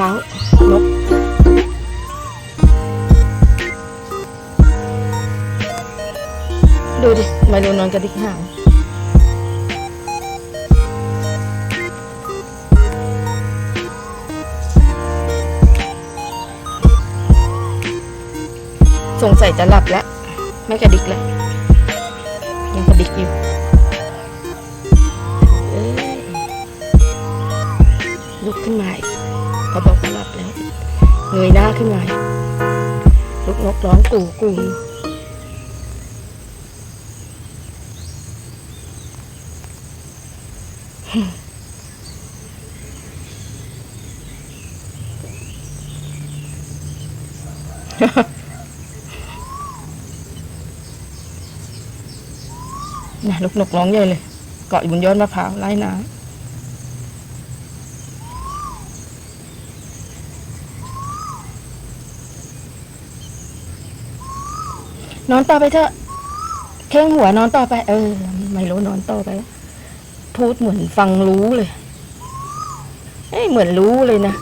ท้านกดูดิไมโลนอนกระดิกหางสงสัยจะหลับแล้ว ไม่กระดิกแล้ว ยังกระดิกอยู่ลุกขึ้นมาอีก เขาบอกว่าหลับแล้วเงยหน้าขึ้นมาลูกนกร้องกู่กูนะลูกนกร้องใหญ่เลย เกาะอยู่บนยอดมะพร้าวไล่น้ำ นอนต่อไปเถอะเข่งหัวนอนต่อไป เออ ไม่รู้นอนต่อไป พูดเหมือนฟังรู้เลยเอ้ยเหมือนรู้เลยนะ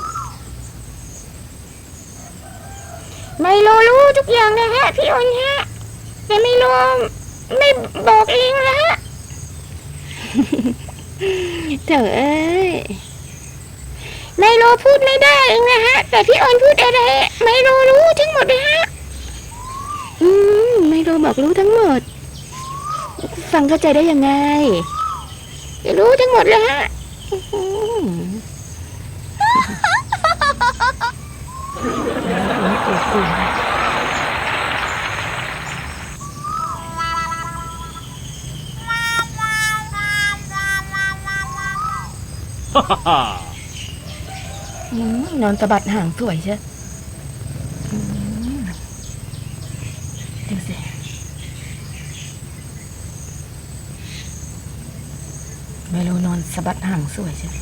ไม่รู้รู้ทุกอย่างนะฮะ พี่อ้นฮะ แต่ไม่รู้ไม่บอกเองนะฮะเถอะเอ้ยไม่รู้พูดไม่ได้เองนะฮะ แต่พี่ออนพูดอะไรไม่รู้รู้ทั้งหมดเลยฮะอื เราบอกรู้ทั้งหมด ฟังเข้าใจได้ยังไง รู้ทั้งหมดเลยฮะนอนสะบัดหางสวยใช่อืมดูสิไม่รู้ นอนสะบัดหางสวยใช่ไหม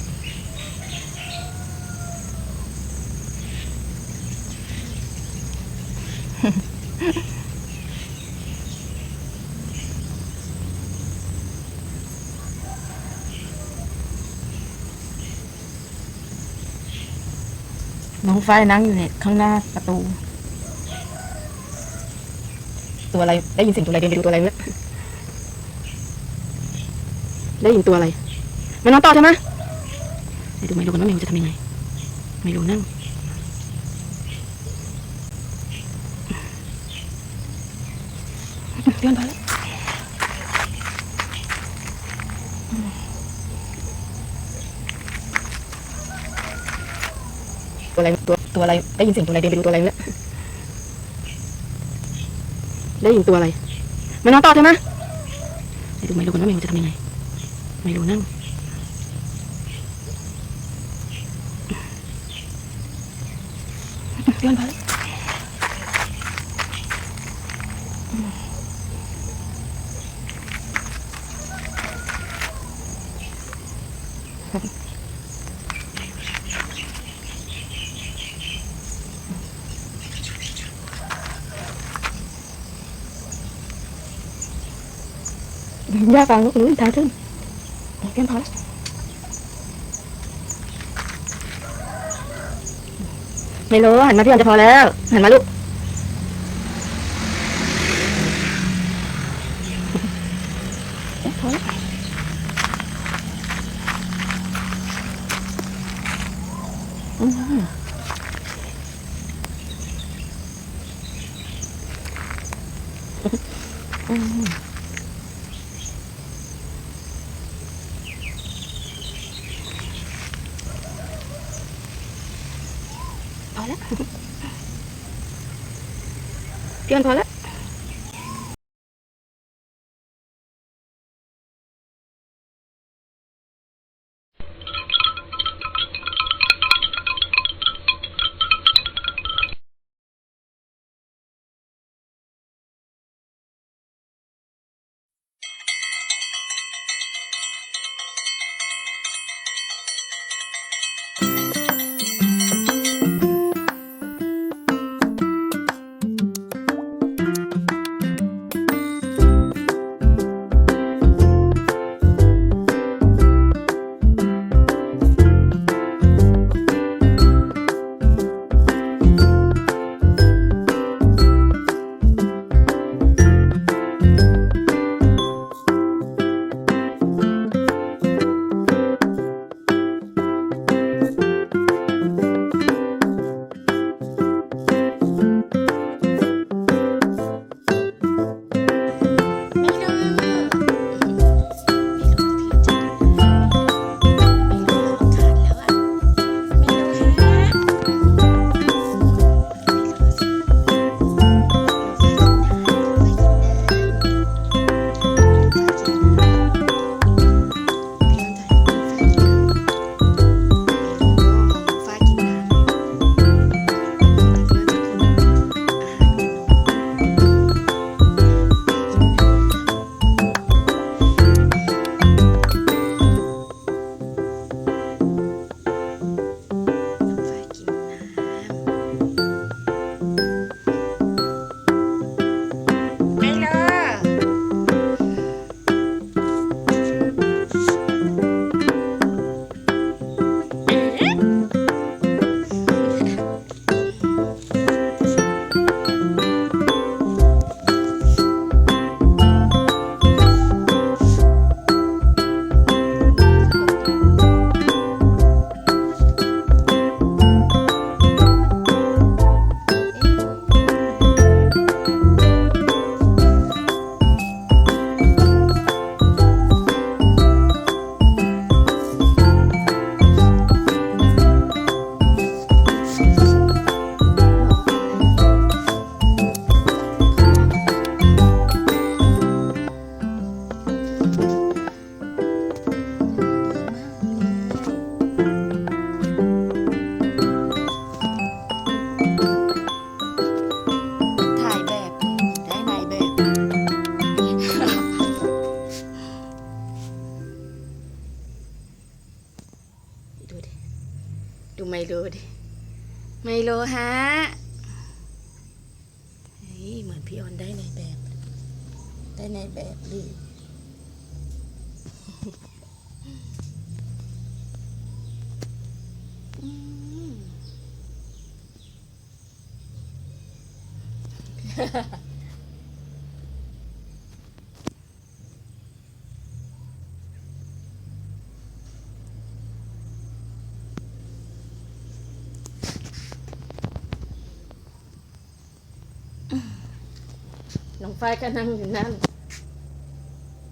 น้องฝ้ายนั่งอยู่เนี่ยข้างหน้าประตู ตัวอะไร ได้ยินเสียงตัวอะไรเดินไปดูตัวอะไรเนี่ยได้ยินตัวอะไร มานอนต่อใช่ไหมไปดูไม่รู้กันว่าเมลจะทำยังไงไม่รู้นั่งเดินไปแล้วตัวอะไรตัวตัวอะไรได้ยินเสียงตัวอะไรเดินไปดูตัวอะไรเนี่ยได้ยินตัวอะไรมานอนต่อใช่ไหมไปดูไม่รู้กันว่าเมลจะทำยังไงไม่รู้นั่ง ขึ้นเพียงพอแล้ ไม่รู้หันมาพี่ออนจะพอแล้วหันมาลูก โลดิไมโลฮะเฮ้ยเหมือนพี่ออนได้ในแบบ ได้ในแบบดิอืมน้ องฝ้ายก็นั่งอยู่นั่น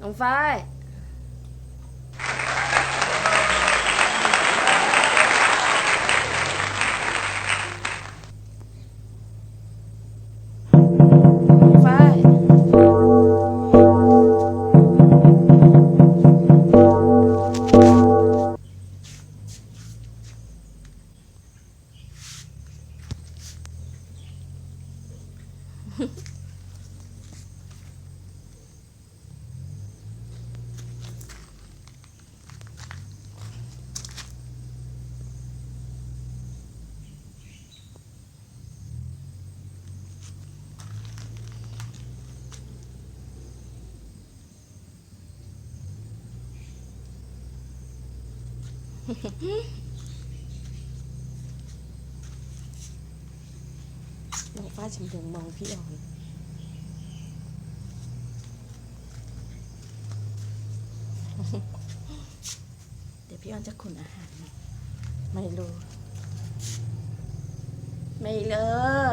น้องฟ้าย น้องฝ้ายชมเรืองมองพี่ออนเดี๋ยวพี่ออนจะขุนอาหารนะไม่รู้ ไม่เลอ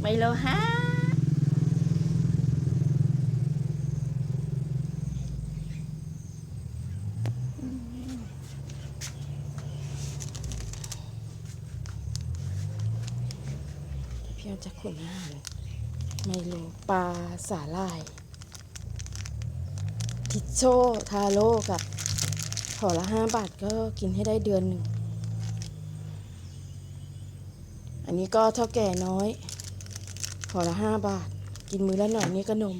ไม่เลอฮะเดี๋ยวพี่ออนจะขุนอาหารไม่รู้ ปลาสาลายทิชโชทาโร่กับห่อละห้าบาทก็กินให้ได้เดือนหนึ่ง อันนี้ก็เท่าแก่น้อยห่อละห้าบาท กินมือละหน่อยนี่ก็นม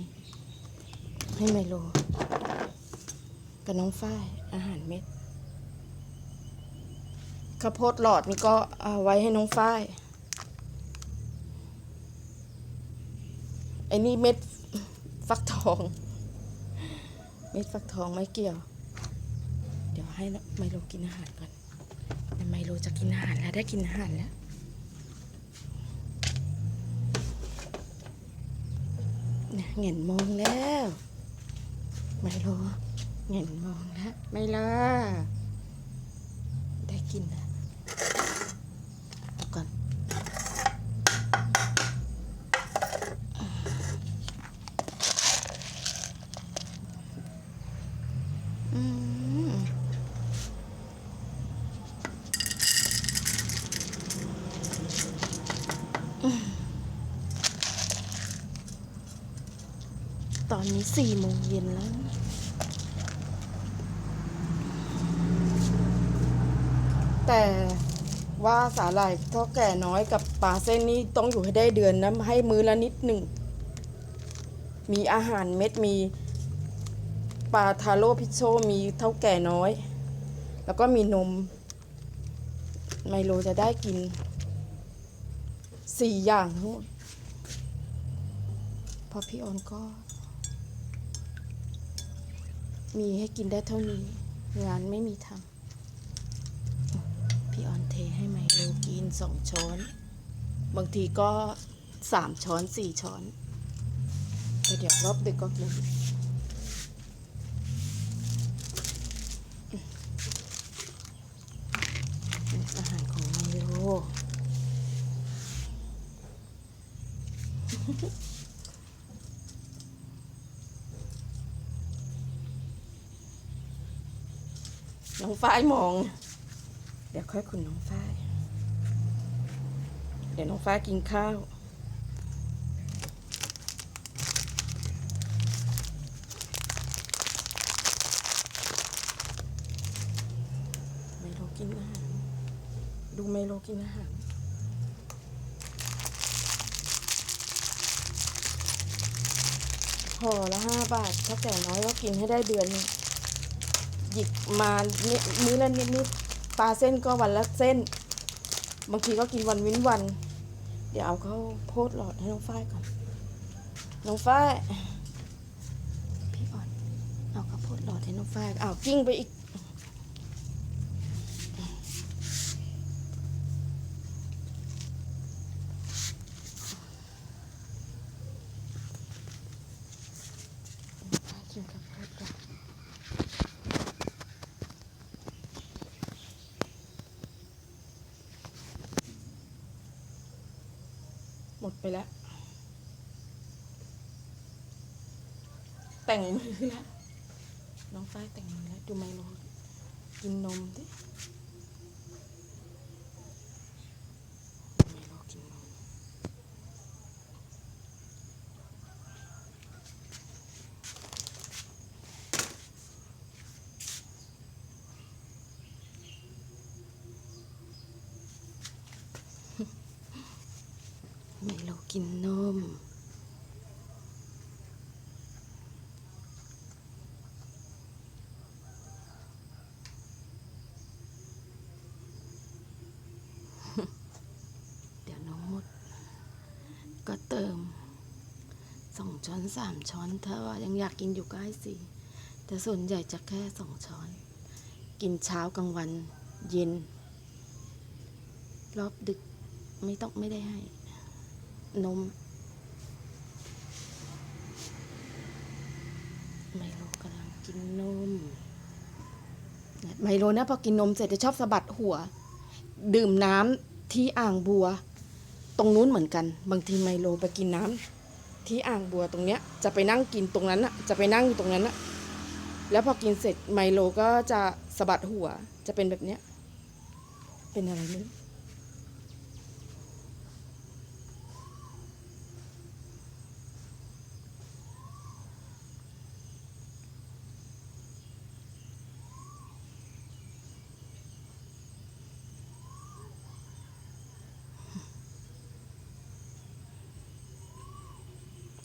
ให้ไมโลกับน้องฝ้ายอาหารเม็ดข้าวโพดหลอดนี่ก็เอาไว้ให้น้องฝ้าย อ้นี่เม็ดฟักทอง เม็ดฟักทองไม่เกี่ยว เดี๋ยวให้ไมโลกินอาหารก่อนเดี๋ยวไมโลจะกินอาหารแล้วได้กินอาหารแล้วเนี่ยเห็นมองแล้วไมโลเห็นมองแล้วไมโลได้กินแล้วเอาก่อน อืมอืมตอนนี้สี่โมงเย็นแล้ว แต่ว่า สาหร่ายเท่าแก่น้อยกับปลาเส้นนี้ต้องอยู่ให้ได้เดือนนะให้มื้อละนิดหนึ่ง มีอาหารเม็ดมีปลาทาโร่พิชโชมีเท่าแก่น้อย แล้วก็มีนม ไมโลจะได้กินสี่อย่างทั้งหมดเพราะพี่ออนก็ มีให้กินได้เท่านี้งานไม่มีทำพี่ออน นสองช้อน บางทีก็สามช้อนสี่ช้อนแต่เดี๋ยวรอบดึกก็กินอาหารของไมโลน้องฝ้ายมอง เดี๋ยวค่อยคุณน้องฝ้าย เดี๋ยวน้องฝ้ากินข้าวไมโลกินอาหาร ดูไมโลกินอาหารห่อละห้าบาท ถ้าแก่น้อยก็กินให้ได้เดือน หยิบมามื้อละนิดนิดปลาเส้นก็วันละเส้น บางทีก็กินวันวินวัน เดี๋ยวเอาเข้าโพดหลอดให้น้องฝ้ายก่อน น้องฝ้ายพี่อ่อน เอาข้าวโพดหลอดให้น้องฝ้ายอ้าวกิ้งไปอีกนข้าวโพดก่อนหมด ไปแล้ว แต่งมือแล้วน้องฝ้ายแต่งมือแล้วดูไมโลกินนมดิไมโลกินนม ไมโล กินนม เดี๋ยวน้องมด ก็เติมสองช้อนสามช้อน ถ้าว่ายังอยากกินอยู่ก็ให้สี่แต่ส่วนใหญ่จะแค่สองช้อน กินเช้ากลางวันเย็น รอบดึกไม่ต้องไม่ได้ให้ นม ไมโลกำลังกินนม ไมโลนะพอกินนมเสร็จจะชอบสะบัดหัว ดื่มน้ำที่อ่างบัว ตรงนู้นเหมือนกัน บางทีไมโลไปกินน้ำที่อ่างบัวตรงเนี้ย จะไปนั่งกินตรงนั้นอะจะไปนั่งอยู่ตรงนั้นอะแล้วพอกินเสร็จไมโลก็จะสะบัดหัว จะเป็นแบบเนี้ย เป็นอะไรไม่รู้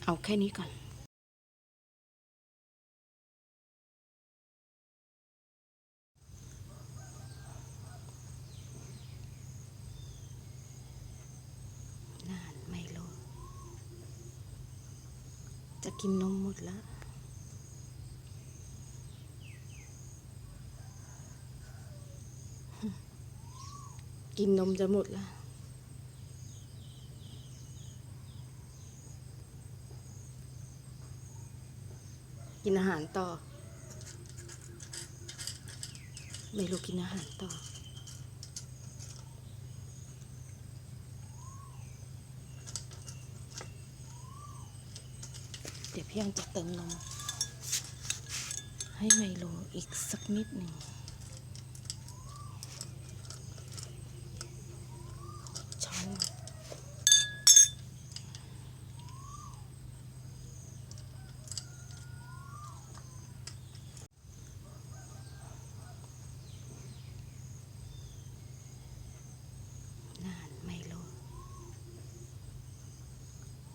เอาแค่นี้ก่อนนานไม่รู้จะกินนมหมดแล้วกินนมจะหมดแล้ว กินอาหารต่อ ไม่รู้กินอาหารต่อ เดี๋ยวพี่ยังจะเติมนมให้ไมโลอีกสักนิดหนึ่งช้อนหนึ่งนานไมโล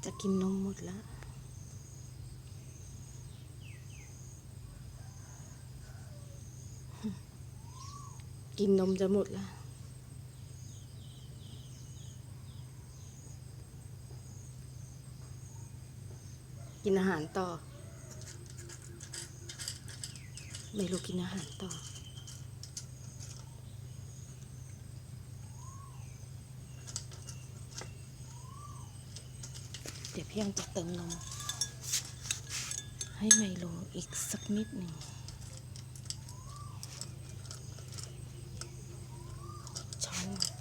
จะ กินนมหมดแล้วกินนมจะหมดแล้วกินอาหารต่อ ไม่รู้กินอาหารต่อ เดี๋ยว พี่ยังจะเติมนมให้ไมโลอีกสักนิดหนึ่ง ช้อนหนึ่ง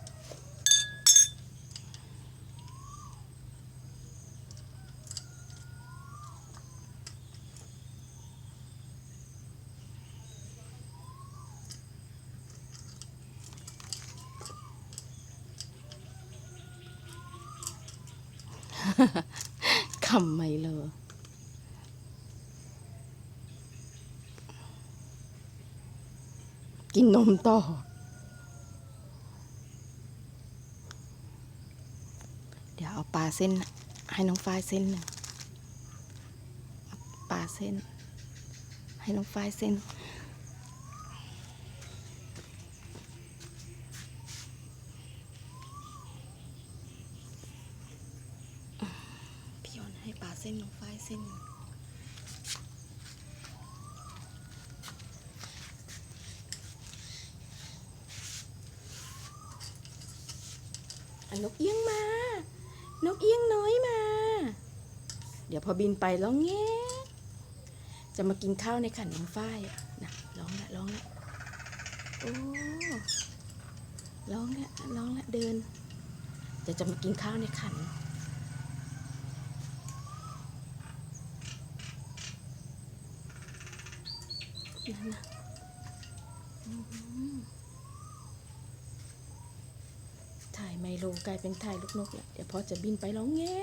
คำไม่เลย กินน มต่อ เดี๋ยวเอาปลาเส้น ให้น้องฝ้ายเส้นหนึ่งปลาเส้น ให้น้องฝ้ายเส้น เส้นน้องฝ้ายเส้น อะนกเอี้ยงมา นกเอี้ยงน้อยมา เดี๋ยวพ อบินไปร้องแง่จะมากินข้าวในขันน้องฝ้ายนะร้องละร้องละโอ้ร้องละร้องละเดิน จะจะมากินข้าวในขันนั่นนะถ่ายไมโลกลายเป็นถ่ายลูกนกแล้วเดี๋ยวพอจะบินไปร้องแง่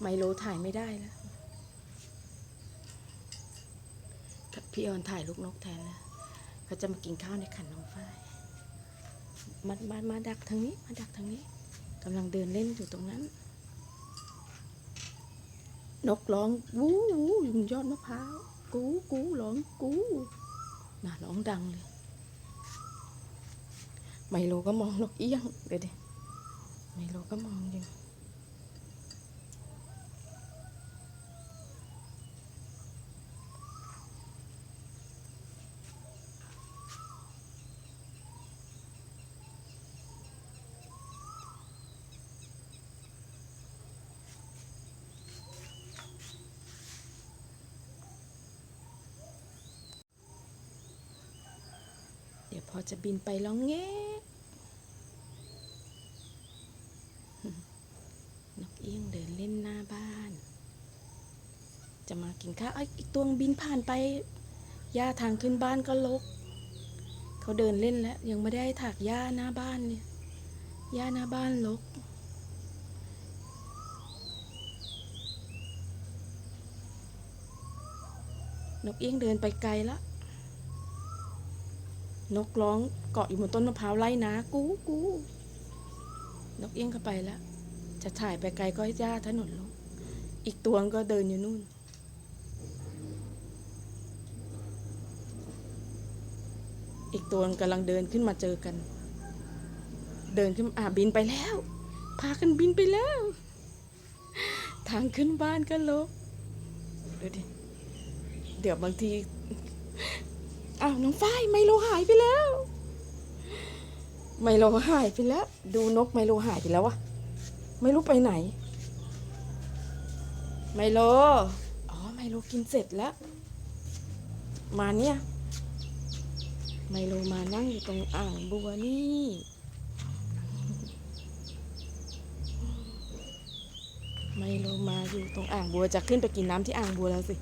ไมโลถ่ายไม่ได้แล้วพี่ออนถ่ายลูกนกแทนแล้วเขาจะมากินข้าวในขันน้องฝ้ายมามามาดักทางนี้ มาดักทางนี้กำลังเดินเล่นอยู่ตรงนั้น นกร้องวู้วู้อยู่ยอดมะพร้าวกูกูร้องกูน่ะร้องดังเลยไมโลก็มองนกเอี้ยงเดี๋ยวดิไมโลก็มองอยู่ อจะบินไปร้องแง่นกเอี้ยงเดินเล่นหน้าบ้าน จะมากินข้าวเอ้ยอีกตัวบินผ่านไปหญ้าทางขึ้นบ้านก็ลก เขาเดินเล่นแล้ว ยังไม่ได้ถากหญ้าหน้าบ้านเนี่ยหญ้าหน้าบ้านลกนกเอี้ยงเดินไปไกลละ นกร้องเกาะอยู่บนต้นมะพร้าวไล่นะกูกูนกเอี้ยงเข้าไปแล้ว จะถ่ายไปไกลก็ให้ย่าถนนลง อีกตัวก็เดินอยู่นู่น อีกตัวกำลังเดินขึ้นมาเจอกัน เดินขึ้นอ่าบินไปแล้ว พากันบินไปแล้ว ทางขึ้นบ้านก็ลบดูดิ เดี๋ยวบางที อ้าวน้องฝ้ายไมโลหายไปแล้ว ไมโลหายไปแล้ว ดูนกไมโลหายไปแล้ววะไม่รู้ไปไหน ไมโล อ๋อไมโลกินเสร็จแล้ว มาเนี่ย ไมโลมานั่งอยู่ตรงอ่างบัวนี่ไมโลมาอยู่ตรงอ่างบัวจะขึ้นไปกินน้ำที่อ่างบัวแล้วสิ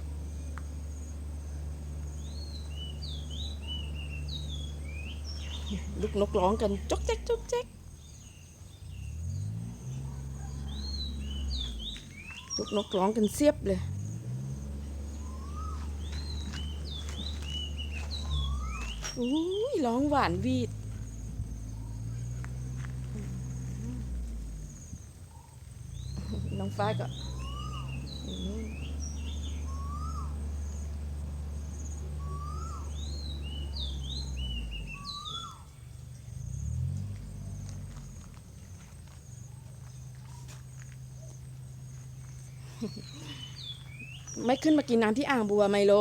ลูกนกร้องกันจกแจ๊กจกแจ๊กลูกนกร้องกันเสียบเลย อุ้ยร้องหวานวีด น้องฟ้าก็อืม ไม่ขึ้นมากินน้ำที่อ่างบัวไมโล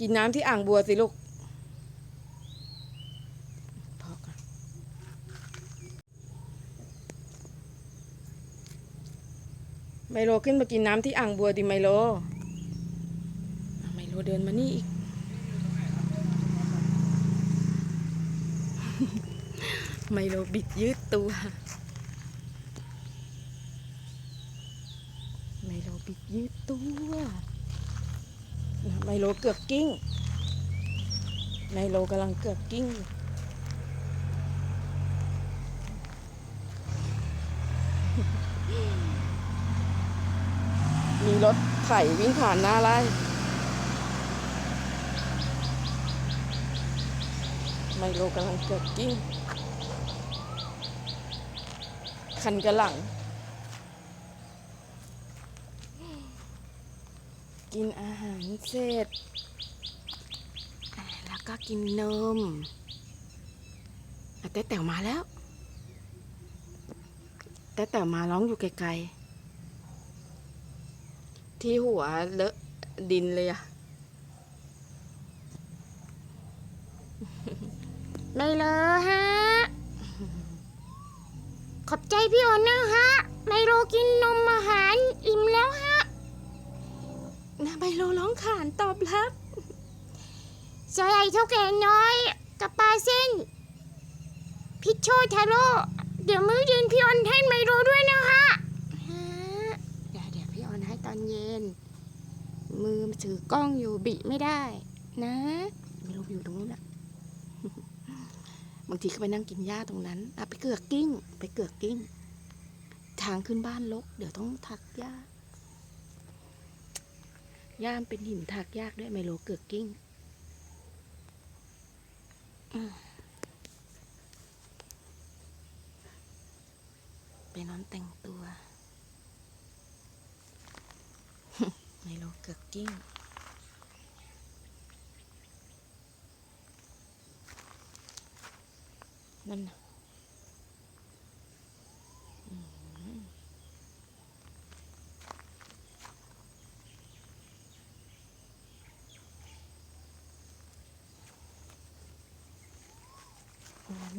กินน้ำที่อ่างบัวสิลูกพอก่อนไมโลขึ้นมากินน้ำที่อ่างบัวดิไมโล ไมโลเดินมานี่อีก ไมโลบิดยืดตัว ไมโลบิดยืดตัวไมโลเกือบกิ้งไมโลกำลังเกือบกิ้งมีรถไถวิ่งผ่านหน้าไร่ไมโลกำลังเกือบกิ้ง คันกระหลัง กินอาหารเสร็จ แล้วก็กินนมแต่แต๋วมาแล้ว แต่แต๋วมาร้องอยู่ไกลๆ ที่หัวเลอะดินเลยอะไม่เลยฮะ ขอบใจพี่โอนนะฮะ ไมโลกินนมอาหารอิ่มแล้วฮะ นะไมโลร้องขานตอบรับสาหร่ายเท่าแก่น้อย กับปลาเส้น พิชโชทาโร่เดี๋ยวมื้อเย็นพี่ออนให้ไมโลด้วยนะฮะฮะเดี๋ยวเดี๋ยวพี่ออนให้ตอนเย็น มือถือกล้องอยู่บิไม่ได้ นะไมโลอยู่ตรงนู้นอะบางทีก็ไปนั่งกินหญ้าตรงนั้นอะไปเกือกกิ้ง ไปเกือกกิ้ง ทางขึ้นบ้านลก เดี๋ยวต้องถักหญ้า หญ้ามเป็นหินถักยากด้วยไมโลเกือกกิ้งไปนอนแต่งตัว ไมโลเกือกกิ้งนั่นนะ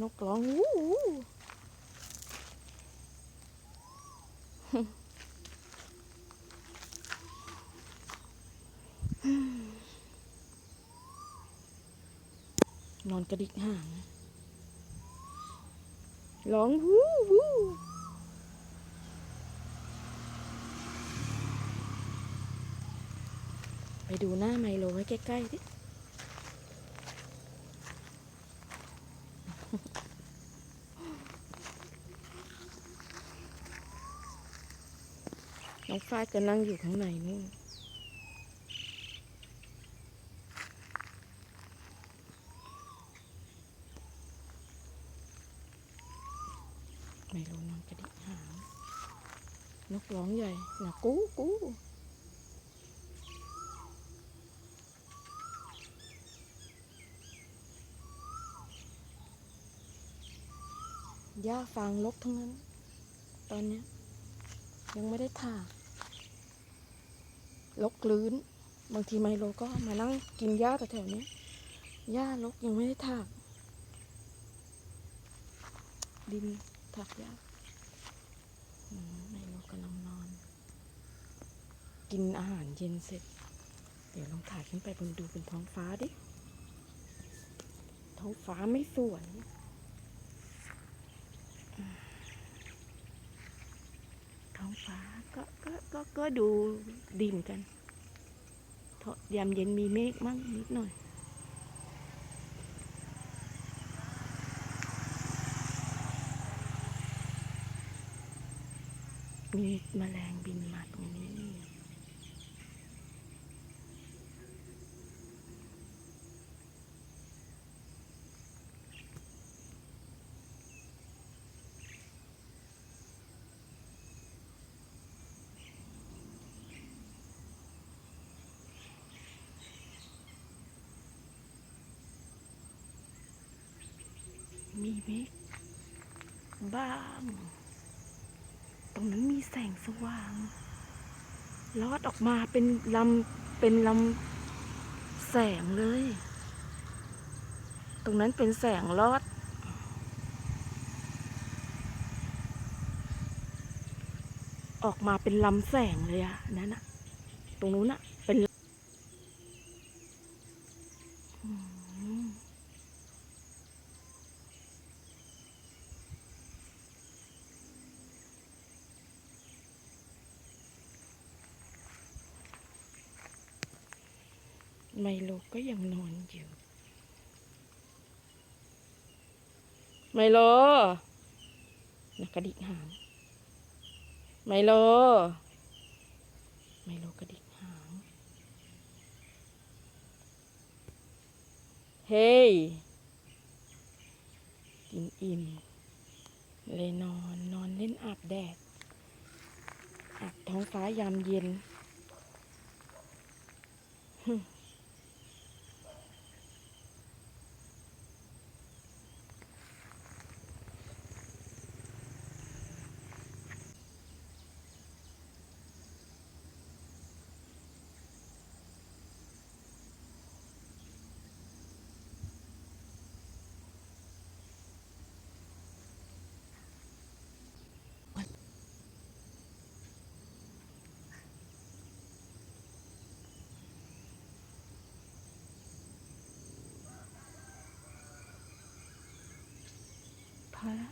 นกร้องวู้วู้นอนกระดิกห่างร้องวู้วู้ไปดูหน้าไมโลให้ใกล้ๆดิ น้องฟ้าก็นั่งอยู่ข้างในนู่นไมโลนอนกระดิกหาง นกร้องใหญ่นะกู้กู้ หญ้าฟางลกทั้งนั้น ตอนนี้ยังไม่ได้ถากลกลื้น บางทีไมโลก็มานั่งกินหญ้าแถวๆเนี้ยหญ้าลกยังไม่ได้ถากดินถากหญ้าไมโลกำลังนอน กินอาหารเย็นเสร็จ เดี๋ยวลองถ่ายขึ้นไปบนดูบนท้องฟ้าดิท้องฟ้าไม่สวย ท้องฟ้าก็ก็ก็ก็ดูดีเหมือนกันทยามเย็นมีเมฆมั่งนิดหน่อยมีแมลงบินมาตรงนี้ มีเมฆบ้าง ตรงนั้นมีแสงสว่างลอดออกมาเป็นลำเป็นลำแสงเลย ตรงนั้นเป็นแสงลอด ออกมาเป็นลำแสงเลยอะนั่นอะตรงนู้นอะ ไมโลก็ยังนอนอยู่ ไมโลนกกระดิกหาง ไมโล ไมโลกระดิกหาง เฮ้ย กินอิ่ม เลยนอนนอนเล่นอาบแดด อาบท้องฟ้ายามเย็นไอแล้ว